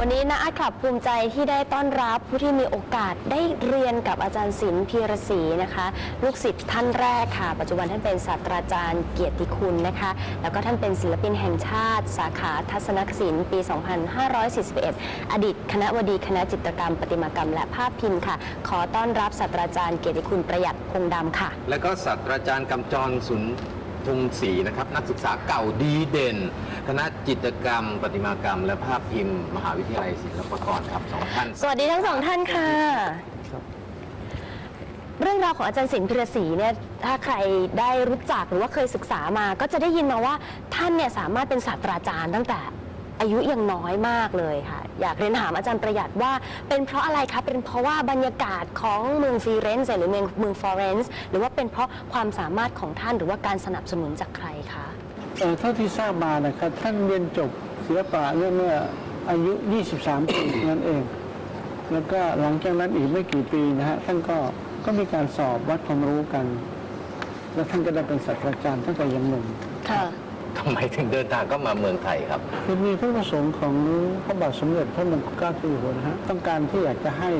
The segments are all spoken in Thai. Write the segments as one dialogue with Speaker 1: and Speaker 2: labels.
Speaker 1: วันนี้นะอาคับภูมิใจที่ได้ต้อนรับผู้ที่มีโอกาสได้เรียนกับอาจารย์ศิลป์พีระศรีนะคะ ลูกศิษย์ท่านแรกค่ะ ปัจจุบันท่านเป็นศาสตราจารย์เกียรติคุณนะคะ แล้วก็ท่านเป็นศิลปินแห่งชาติ สาขาทัศนศิลป์ปี 2541 อดีตคณะบดีคณะจิตรกรรม ประติมากรรม และภาพพิมพ์ค่ะ ขอต้อนรับศาสตราจารย์เกียรติคุณประหยัดคงดำค่ะ
Speaker 2: และก็ศาสตราจารย์กำจรสุน ทงศรีนะครับนักศึกษาเก่าดีเด่น คณะจิตรกรรม ประติมากรรม และภาพพิมพ์ มหาวิทยาลัยศิลปากรครับสองท่าน
Speaker 1: สวัสดีทั้งสองท่านค่ะ เรื่องราวของอาจารย์ศิลป์พิรศรีเนี่ยถ้าใครได้รู้จักหรือว่าเคยศึกษามา ก็จะได้ยินมาว่าท่านเนี่ยสามารถเป็นศาสตราจารย์ตั้งแต่ อายุยังน้อยมากเลยค่ะ อยากเรียนถามอาจารย์ประหยัดว่า เป็นเพราะอะไรคะเป็นเพราะว่าบรรยากาศของเมืองฟิเรนซ์หรือเมืองเมืองฟลอเรนซ์หรือว่าเป็นเพราะความสามารถของท่านหรือว่าการสนับสนุนจากใครคะ
Speaker 3: เอ่อเท่าที่ทราบมานะครับท่านเรียนจบศิลปะเมื่อเมื่ออายุ 23 ปีนั่นเอง แล้วก็หลังจากนั้นอีกไม่กี่ปีนะฮะท่านก็ก็มีการสอบวัดความรู้กัน แล้วท่านก็ได้เป็นศาสตราจารย์ตั้งแต่ยังหนุ่ม
Speaker 1: ค่ะ
Speaker 2: ทำไมถึงเดินทางก็มาเมืองไทยครับ
Speaker 3: คือมีพระประสงค์ของพระบาทสมเด็จพระมงกุฎเกล้าเจ้าอยู่หัวนะฮะต้องการที่อยากจะให้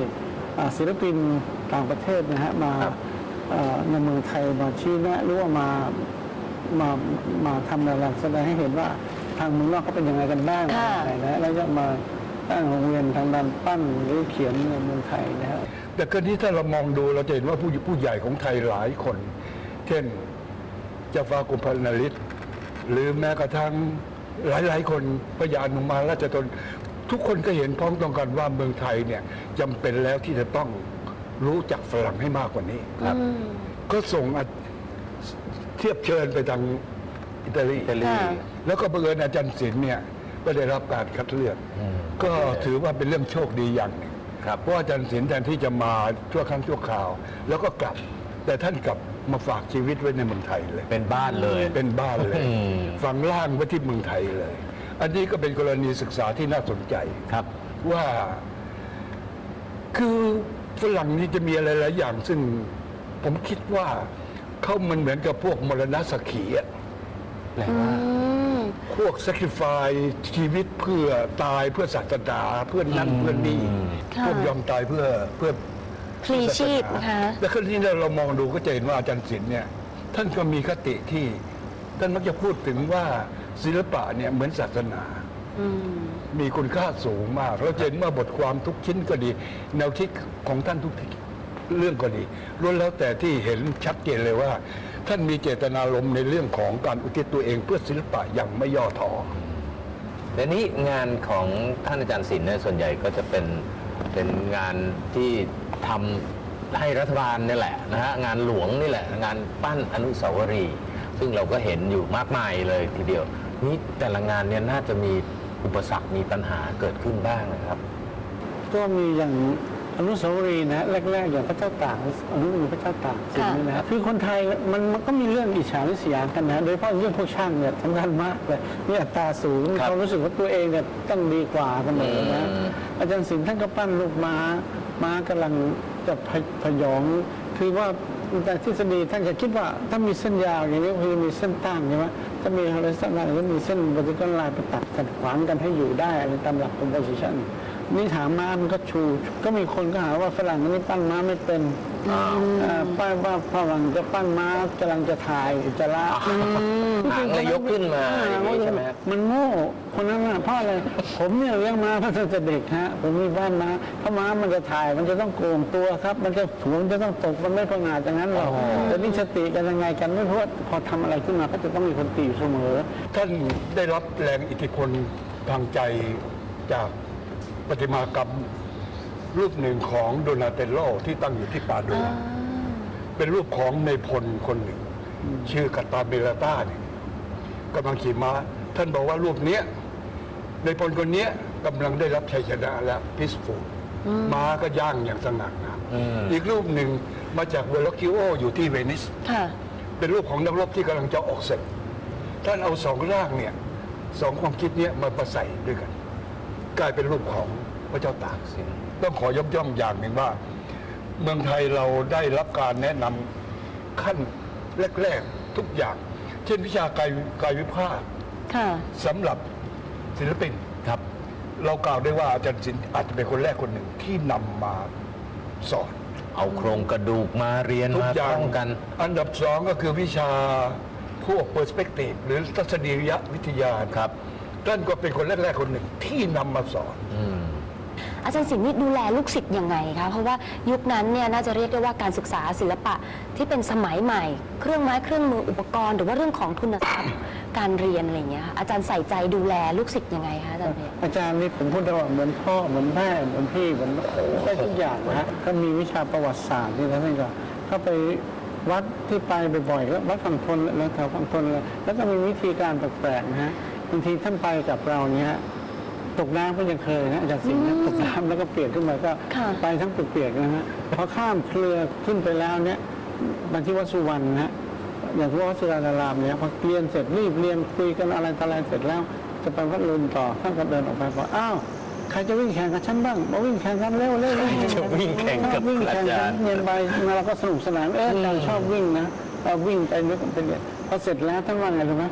Speaker 3: อ่าศิลปินต่างประเทศนะฮะมา
Speaker 2: ครับ
Speaker 3: เอ่อในเมืองไทยมาชี้แนะหรือว่ามามามาทำอะไรแสดงให้เห็นว่าทางเมืองนอกเขาเป็นยังไงกันบ้าง
Speaker 1: ค่ะ
Speaker 3: อะไรนะแล้วก็มาตั้งโรงเรียนทางด้านปั้นหรือเขียนในเมืองไทยนะฮะ
Speaker 4: แต่ก็ที่ถ้าเรามองดูเราจะเห็นว่าผู้ผู้ใหญ่ของไทยหลายคน เช่นเจ้าฟ้ากุมภานาริศ หรือแม้กระทั่งหลายๆ คนพระยานุมาราชตน ทุกคนก็เห็นพ้องต้องกันว่าเมืองไทยเนี่ยจำเป็นแล้วที่จะต้องรู้จักฝรั่งให้มากกว่านี้
Speaker 2: ครับ
Speaker 1: อืม
Speaker 4: ก็ส่งอาเทียบเชิญไปทางอิตาลี
Speaker 2: อิตาลี
Speaker 1: ค่ะ
Speaker 4: แล้วก็บังเอิญอาจารย์ศิลป์เนี่ยก็ได้รับการคัดเลือก
Speaker 2: อืม
Speaker 4: ก็ถือว่าเป็นเรื่องโชคดีอย่างหนึ่ง
Speaker 2: ครับ
Speaker 4: เพราะว่าอาจารย์ศิลป์แทนที่จะมาชั่วครั้งชั่วคราว แล้วก็กลับ แต่ท่านกลับมาฝากชีวิตไว้ในเมืองไทยเลย
Speaker 2: เป็นบ้านเลย
Speaker 4: เป็นบ้านเลย
Speaker 2: อืม
Speaker 4: ฝังล่างไว้ที่เมืองไทยเลย อันนี้ก็เป็นกรณีศึกษาที่น่าสนใจ
Speaker 2: ครับ
Speaker 4: ว่า คือฝรั่งนี่จะมีอะไรหลายอย่าง ซึ่งผมคิดว่าเขามันเหมือนกับพวกมรณะสักขีอะ
Speaker 2: แปลว่า
Speaker 1: อืม
Speaker 4: พวก sacrifice ชีวิตเพื่อตายเพื่อศาสนาเพื่อนั่นเพื่อนี่
Speaker 1: ค่ะ
Speaker 4: พวกยอมตายเพื่อเพื่อ
Speaker 1: พลีชีพนะคะ
Speaker 4: แล้วคราวนี้เรามองดูก็จะเห็นว่าอาจารย์ศิลป์เนี่ยท่านก็มีคติที่ ท่านมักจะพูดถึงว่าศิลปะเนี่ยเหมือนศาสนา
Speaker 1: อืม
Speaker 4: มีคุณค่าสูงมากเราจะเห็นว่าบทความทุกชิ้นก็ดี แนวคิดของท่านทุกเรื่องก็ดีล้วนแล้วแต่ที่เห็นชัดเจนเลยว่า ท่านมีเจตนารมณ์ในเรื่องของการอุทิศตัวเองเพื่อศิลปะอย่างไม่ย่อท้อ
Speaker 2: และนี่งานของท่านอาจารย์ศิลป์เนี่ยส่วนใหญ่ก็จะเป็นเป็นงานที่ ทำให้รัฐบาลนี่แหละนะฮะงานหลวงนี่แหละ งานปั้นอนุสาวรีย์ซึ่งเราก็เห็นอยู่มากมายเลยทีเดียว นี่แต่ละงานเนี่ยน่าจะมีอุปสรรคมีปัญหาเกิดขึ้นบ้างนะครับ
Speaker 3: ก็มีอย่างอนุสาวรีย์นะแรกๆอย่างพระเจ้าตากอนุสาวรีย์พระเจ้าตากสินนี่นะฮะคือคนไทยมันมันก็มีเรื่องอิจฉาริษยากันนะโดยเฉพาะเรื่องพวกช่างเนี่ยสำคัญมากเลยมีอัตราสูง
Speaker 2: ครับ
Speaker 3: เขารู้สึกว่าตัวเองเนี่ยต้องดีกว่าเสมอนะ
Speaker 2: อืม
Speaker 3: อาจารย์ศิลป์ท่านก็ปั้นลูกม้า ม้ากำลังจะพยพยอง คือว่าแต่ทฤษฎีท่านจะคิดว่า ถ้ามีเส้นยาวอย่างนี้คือมีเส้นตั้งใช่ไหมถ้ามีอะไรสักอนก็มีเส้น vertical line ไปตัดขัดขวางกันให้อยู่ได้อะไรตามหลัก composition นี่ถามม้ามันก็ชู ก็มีคนก็หาว่าฝรั่งคนนี้ปั้นม้าไม่เป็นอ่าป้ายว่าฝรั่งจะปั้นม้ากำลังจะถ่ายอุจจาระ
Speaker 2: หางเลยยกขึ้นมาอย่างนี้ใช่ไหมครับ
Speaker 3: มันโง่คนนั้นน่ะเพราะอะไรผมเนี่ยเลี้ยงม้ามาตั้งแต่เด็กฮะผมมีบ้านม้าถ้าม้ามันจะถ่ายมันจะต้องโกงตัวครับ มันจะถูมันจะต้องตกมันไม่ประงาดอย่างนั้นหรอกแต่นี่สติกันยังไงกันไม่เพราะว่าพอทำอะไรขึ้นมาก็จะต้องมีคนตีอยู่เสมอ
Speaker 4: ท่านได้รับแรงอิทธิพลทางใจจาก ประติมากรรมรูปหนึ่งของโดนาเตลโลที่ตั้งอยู่ที่ปาดัวเป็นรูปของในพลคนหนึ่ง ชื่อกาตาเบลาต้าเนี่ยกำลังขี่ม้า ท่านบอกว่ารูปเนี้ยในพลคนเนี้ยกำลังได้รับชัยชนะแล้วพิสฟูม้าก็ย่างอย่างสง่างาม
Speaker 2: อืม
Speaker 4: อีกรูปหนึ่งมาจากเวลคิโออยู่ที่เวนิส
Speaker 1: ค่ะ
Speaker 4: เป็นรูปของนักรบที่กำลังจะออกศึกท่านเอาสองร่างเนี่ยสองความคิดเนี้ยมาประใส่ด้วยกัน กลายเป็นรูปของพระเจ้าตากสินต้องขอยกย่องอย่างหนึ่งว่า เมืองไทยเราได้รับการแนะนำขั้นแรก ๆ ทุกอย่าง เช่นวิชากายกายวิภาค
Speaker 1: ค่ะ
Speaker 4: สำหรับศิลปิน
Speaker 2: ครับ
Speaker 4: เรากล่าวได้ว่าอาจารย์ศิลป์อาจจะเป็นคนแรกคนหนึ่งที่นำมาสอน
Speaker 2: เอาโครงกระดูกมาเรียน
Speaker 4: ทุก
Speaker 2: มา
Speaker 4: อย่าง
Speaker 2: ท่องกัน
Speaker 4: อันดับสองก็คือวิชาพวกเปอร์สเปกทีฟหรือทัศนียวิทยา
Speaker 2: ครับ
Speaker 4: ท่านก็เป็นคนแรกๆคนหนึ่งที่นำมาสอน
Speaker 2: อืม
Speaker 1: อาจารย์สินนี่ดูแลลูกศิษย์ยังไงคะ เพราะว่ายุคนั้นเนี่ยน่าจะเรียกได้ว่าการศึกษาศิลปะที่เป็นสมัยใหม่ เครื่องไม้เครื่องมืออุปกรณ์ หรือว่าเรื่องของทุนทรัพย์ การเรียนอะไรอย่างเงี้ยค่ะอาจารย์ใส่ใจดูแลลูกศิษย์ยังไงคะอาจารย์เพชร
Speaker 3: อาจารย์นี่ผมพูดได้ว่าเหมือนพ่อเหมือนแม่เหมือนพี่เหมือนได้ทุกอย่างนะฮะก็มีวิชาประวัติศาสตร์ที่ท่านก็เข้าไปวัดที่ไปบ่อยๆก็วัดฝั่งทนแล้วแถวฝั่งทนเลยแล้วก็มีวิธีการแปลกๆนะฮะ บางทีท่านไปกับเราเนี่ยตกน้ำก็ยังเคยนะอาจารย์สิงห์นะตกน้ำแล้วก็เปียกขึ้นมาก็
Speaker 1: ค่ะ
Speaker 3: ไปทั้งเปียกๆนะฮะพอข้ามเครือขึ้นไปแล้วเนี่ยบางที่วัดสุวรรณนะฮะอย่างที่วัดสุรารามเนี่ยพอเรียนเสร็จรีบเรียนคุยกันอะไรต่ออะไรเสร็จแล้วจะไปวัดลุนต่อท่านก็เดินออกไปบอกอ้าวใครจะวิ่งแข่งกับฉันบ้างมาวิ่งแข่งกันเร็วเร็วเร็ว
Speaker 2: จะวิ่งแข่งกับ
Speaker 3: วิ่งแข่ง
Speaker 2: อา
Speaker 3: กั
Speaker 2: จาร
Speaker 3: น
Speaker 2: ย์
Speaker 3: เรียนไปมาเราก็สนุกสนานเออเราชอบวิ่งนะเราวิ่งไปนึกไปเรียนพอเสร็จแล้วท่านว่าไงรู้ไหม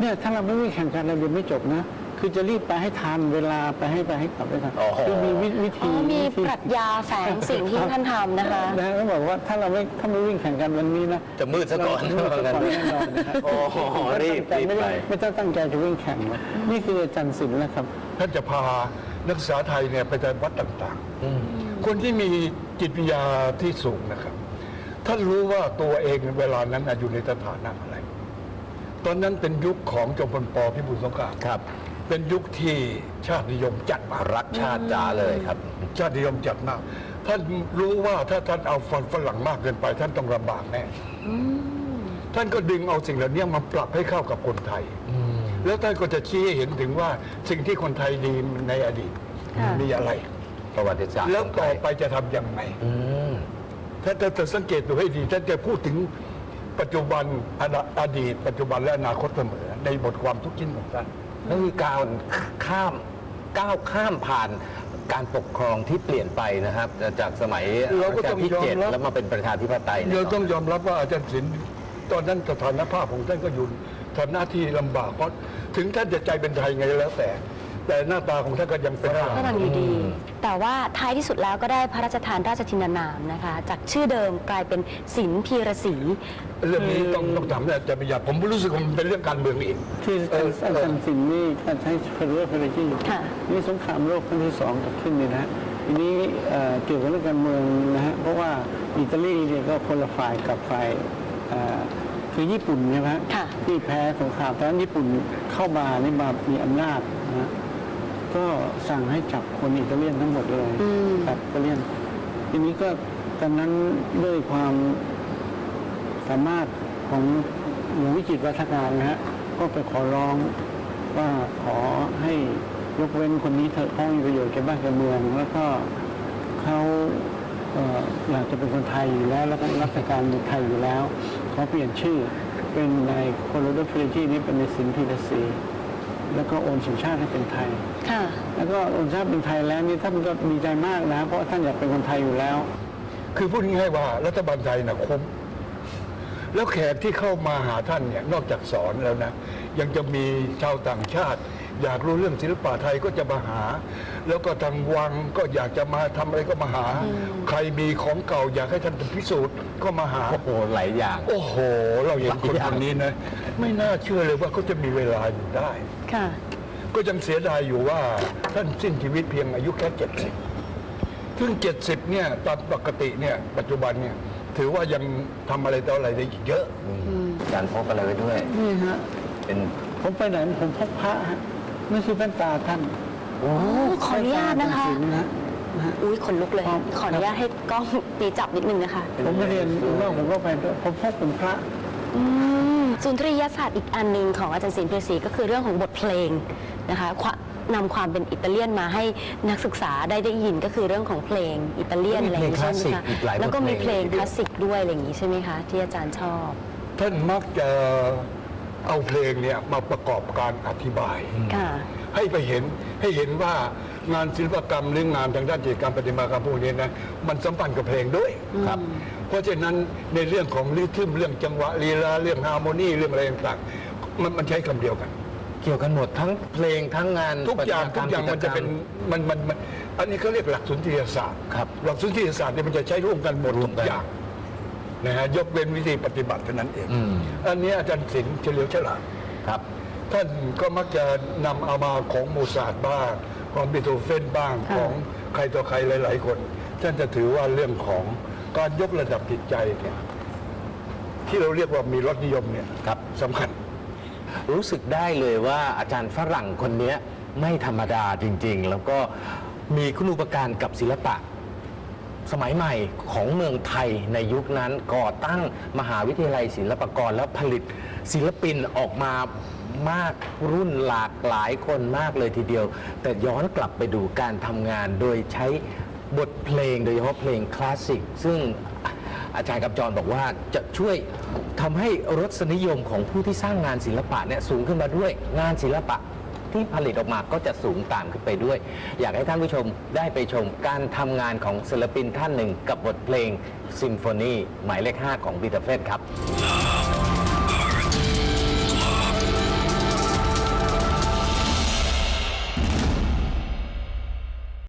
Speaker 3: เนี่ยถ้าเราไม่วิ่งแข่งกันเราเรียนไม่จบนะ คือจะรีบไปให้ทันเวลาไปให้ไปให้กลับไปทัน
Speaker 2: โอ้โห
Speaker 3: คือมีวิวิ
Speaker 1: อ๋
Speaker 3: ธี
Speaker 1: อมี
Speaker 3: วิธี
Speaker 1: ปรัชญาแฝงสิ่งที่ท่านทำนะคะ
Speaker 3: นะฮะเขาบอกว่าถ้าเราไม่ถ้าไม่วิ่งแข่งกันวันนี้นะ
Speaker 2: จะมืดซะก่อน
Speaker 3: เราจะมืดซะก่อนแน่นอนนะครับ
Speaker 2: โอ้โหรีบรีบ
Speaker 3: ไม่
Speaker 2: ไป
Speaker 3: ได้ไม่ต้องตั้งใจจะวิ่งแข่งนะนี่คืออาจารย์ศิลป์นะครับ
Speaker 4: ท่านจะพานักศึกษาไทยเนี่ยไปตามวัดต่างๆ คนที่มีจิตวิทยาที่สูงนะครับ ท่านรู้ว่าตัวเองเวลานั้นน่ะอยู่ในสถานะอะไร ตอนนั้นเป็นยุคของจอมพลปพิบูลสงคราม
Speaker 2: ครับ
Speaker 4: เป็นยุคที่ชาตินิยมจัดมาก
Speaker 2: รักชาติจ๋าเลยครับ
Speaker 4: ชาตินิยมจัดมาก ท่านรู้ว่าถ้าท่านเอาฟันฝรั่งมากเกินไป ท่านต้องลำบากแน่ท่านก็ดึงเอาสิ่งเหล่านี้มาปรับให้เข้ากับคนไทย แล้วท่านก็จะชี้ให้เห็นถึงว่าสิ่งที่คนไทยดีในอดีต
Speaker 1: ค่ะ
Speaker 4: มีอะไร
Speaker 2: ประวัติศาสตร์
Speaker 4: แล้ว
Speaker 2: ของไท
Speaker 4: ต่อยไปจะทำยังไง
Speaker 2: อืม
Speaker 4: ถ้าจะสังเกตดูให้ดีท่านจะพูดถึง ปัจจุบันอนาอดีต ปัจจุบันและอนาคตเสมอในบทความทุกชิ้นของท่าน
Speaker 2: นั่นคือก้าวข้ามก้าวข้ามผ่านการปกครองที่เปลี่ยนไปนะครับ จากสมัย
Speaker 4: เราก็
Speaker 2: รัช
Speaker 4: ต้อง
Speaker 2: ที่เจ็ด
Speaker 4: ยอมรับ
Speaker 2: แล้วมาเป็นประชาธิปไตยนี่ย
Speaker 4: เราต้องยอมรับว่าอาจารย์ศิลป์ตอนนั้นสถานภาพของท่านก็อยู่ทำหน้าที่ลำบากเพราะถึงท่านจะใจเป็นไทยไงแล้วแต่ แต่หน้าตาของท่านก็ยังเป็นฝรั่ง
Speaker 1: ก็ยังอยู่ดี แต่ว่าท้ายที่สุดแล้วก็ได้พระราชทานราชทินานามนะคะ จากชื่อเดิมกลายเป็นศิลป์พีระศรี
Speaker 4: เรื่องนี้ต้องต้องถามอาจารย์ปัญญาผมรู้สึกว่ามันเป็นเรื่องการเมืองเอง
Speaker 3: ที่อาจารย์อาจารย์สิงห์นี่การใช้เฟอร์เรอร์เฟอร์เรจี้
Speaker 1: ค่ะ
Speaker 3: นี่สงครามโลกครั้งที่สองเกิดขึ้นนี่นะฮะทีนี้เอ่อเกี่ยวกับเรื่องการเมืองนะฮะเพราะว่าอิตาลีเนี่ยก็คนละฝ่ายกับฝ่ายเอ่อคือญี่ปุ่นใช่ไหมฮะ
Speaker 1: ค่ะ
Speaker 3: ที่แพ้สงครามตอนนั้นญี่ปุ่นเข้ามานี่มามีอำนาจนะฮะ ก็สั่งให้จับคนอิตาเลียนทั้งหมดเลย
Speaker 1: อืม
Speaker 3: จับอิตาเลียน ทีนี้ก็ตอนนั้นด้วยความสามารถของหลวงวิจิตรวัฒการนะฮะก็ไปขอร้องว่าขอให้ยกเว้นคนนี้เถอะเพราะมีประโยชน์แก่บ้านแก่เมือง แล้วก็เขาเอ่ออยากจะเป็นคนไทยอยู่แล้ว แล้วก็รักการเป็นไทยอยู่แล้วขอเปลี่ยนชื่อเป็นในโคโลโดฟิลิจีนี้เป็นในสินพีรสี แล้วก็โอนสัญชาติให้เป็นไทย
Speaker 1: ค่ะ
Speaker 3: แล้วก็โอนสัญชาติเป็นไทยแล้วนี่ท่านก็ดีใจมากนะ เพราะว่าท่านอยากเป็นคนไทยอยู่แล้ว
Speaker 4: คือพูดง่ายๆว่ารัฐบาลไทยนะคุ้ม แล้วแขกที่เข้ามาหาท่านเนี่ยนอกจากสอนแล้วนะ ยังจะมีชาวต่างชาติ อยากรู้เรื่องศิลปะไทยก็จะมาหา แล้วก็ทางวังก็อยากจะมาทำอะไรก็มาหา ใครมีของเก่าอยากให้ท่านพิสูจน์ก็มาหา
Speaker 2: โอ้โหหลายอย่าง
Speaker 4: โอ้โห เราเห็นคนคนนี้นะ ไม่น่าเชื่อเลยว่าเขาจะมีเวลาอยู่ได้
Speaker 1: ค่ะ
Speaker 4: ก็ยังเสียดายอยู่ว่าท่านสิ้นชีวิตเพียงอายุแค่เจ็ดสิบซึ่งเจ็ดสิบเนี่ยตามปกติเนี่ยปัจจุบันเนี่ยถือว่ายังทำอะไรต่ออะไรได้อีกเยอะ
Speaker 2: การพกอะไรไว้ด้วย
Speaker 3: นี่ฮะ
Speaker 2: เป็น
Speaker 3: ผมไปไหนผมพกพระฮะ นี่คือแว่นตาท่าน
Speaker 1: โอ้ขออนุญาตนะคะ
Speaker 3: แว่ตาเป็ศิลนะนะฮะ
Speaker 1: อุ้ยขนลุกเลย
Speaker 3: ครับ
Speaker 1: ขออนุญาตให้กล้องตีจับนิดนึงนะคะ
Speaker 3: ผมไปเรียนนอกผมก็ไปด้วยผมพกเป็นพระ
Speaker 1: อืมสุนทรียศาสตร์อีกอันหนึ่งของอาจารย์ศิลป์เพรศรีก็คือเรื่องของบทเพลงนะคะความนำความเป็นอิตาเลียนมาให้นักศึกษาได้ได้ยินก็คือเรื่องของเพลงอิตาเลียนอะไรอย่างนี้ใช่ไหม
Speaker 2: มีเพลงคลาสสิก
Speaker 1: คะ
Speaker 2: อีกหลายบท
Speaker 1: แล้วก็มีเพลง
Speaker 2: เพลง
Speaker 1: คลาสสิกด้วยอะไรอย่างนี้ใช่ไหมคะที่อาจารย์ชอบ
Speaker 4: ท่านมักจะ เอาเพลงเนี่ยมาประกอบการอธิบาย
Speaker 1: ค่ะ
Speaker 4: ให้ไปเห็นให้เห็นว่างานศิลปกรรมหรืองานทางด้านจิตรกรรมประติมากรรมพวกนี้นะมันสัมพันธ์กับเพลงด้วย
Speaker 2: ครับ
Speaker 4: เพราะฉะนั้นในเรื่องของริทึมเรื่องจังหวะลีลาเรื่องฮาร์โมนีเรื่องอะไรต่างๆมันมันใช้คำเดียวกัน
Speaker 2: เกี่ยวกันหมดทั้งเพลงทั้งงาน
Speaker 4: ทุกอย่าง
Speaker 2: ป
Speaker 4: ทุ
Speaker 2: ฏิ
Speaker 4: กอย่าง
Speaker 2: ร
Speaker 4: มันจะเป็น
Speaker 2: กิจกรร
Speaker 4: มันมันมันอันนี้เขาเรียกหลักสุนทรียศาสตร์
Speaker 2: ครับ
Speaker 4: หลักสุนทรียศาสตร์เนี่ยมันจะใช้ร่วมกันหมด
Speaker 2: ร่ว
Speaker 4: ทุ
Speaker 2: ม
Speaker 4: ก
Speaker 2: กัน
Speaker 4: อย่าง นะฮะยกเว้นวิธีปฏิบัติเท่านั้นเอง
Speaker 2: อืม
Speaker 4: อันนี้อาจารย์ศิลป์เฉลียวฉลาด
Speaker 2: ครับ
Speaker 4: ท่านก็มักจะนำเอามาของโมซาร์ทบ้าง ของบีโธเฟนบ้าง
Speaker 1: ค่ะ
Speaker 4: ของใครต่อใครหลาย ๆ คน ท่านจะถือว่าเรื่องของการยกระดับจิตใจเนี่ยที่เราเรียกว่ามีรสนิยมเนี่ย
Speaker 2: ครับ
Speaker 4: สำคัญ
Speaker 2: รู้สึกได้เลยว่าอาจารย์ฝรั่งคนเนี้ยไม่ธรรมดาจริง ๆ แล้วก็มีคุณอุปการกับศิลปะ สมัยใหม่ของเมืองไทยในยุคนั้นก่อตั้งมหาวิทยาลัยศิลปากรและผลิตศิลปินออกมามากรุ่นหลากหลายคนมากเลยทีเดียว แต่ย้อนกลับไปดูการทำงานโดยใช้บทเพลงโดยเฉพาะเพลงคลาสสิก ซึ่งอาจารย์กับจรบอกว่าจะช่วยทำให้รสนิยมของผู้ที่สร้างงานศิลปะเนี่ยสูงขึ้นมาด้วยงานศิลปะ ที่ผลิตออกมาก็จะสูงตามขึ้นไปด้วย อยากให้ท่านผู้ชมได้ไปชมการทำงานของศิลปินท่านหนึ่งกับบทเพลงซิมโฟนีหมายเลข5ของบีเทเฟนครับ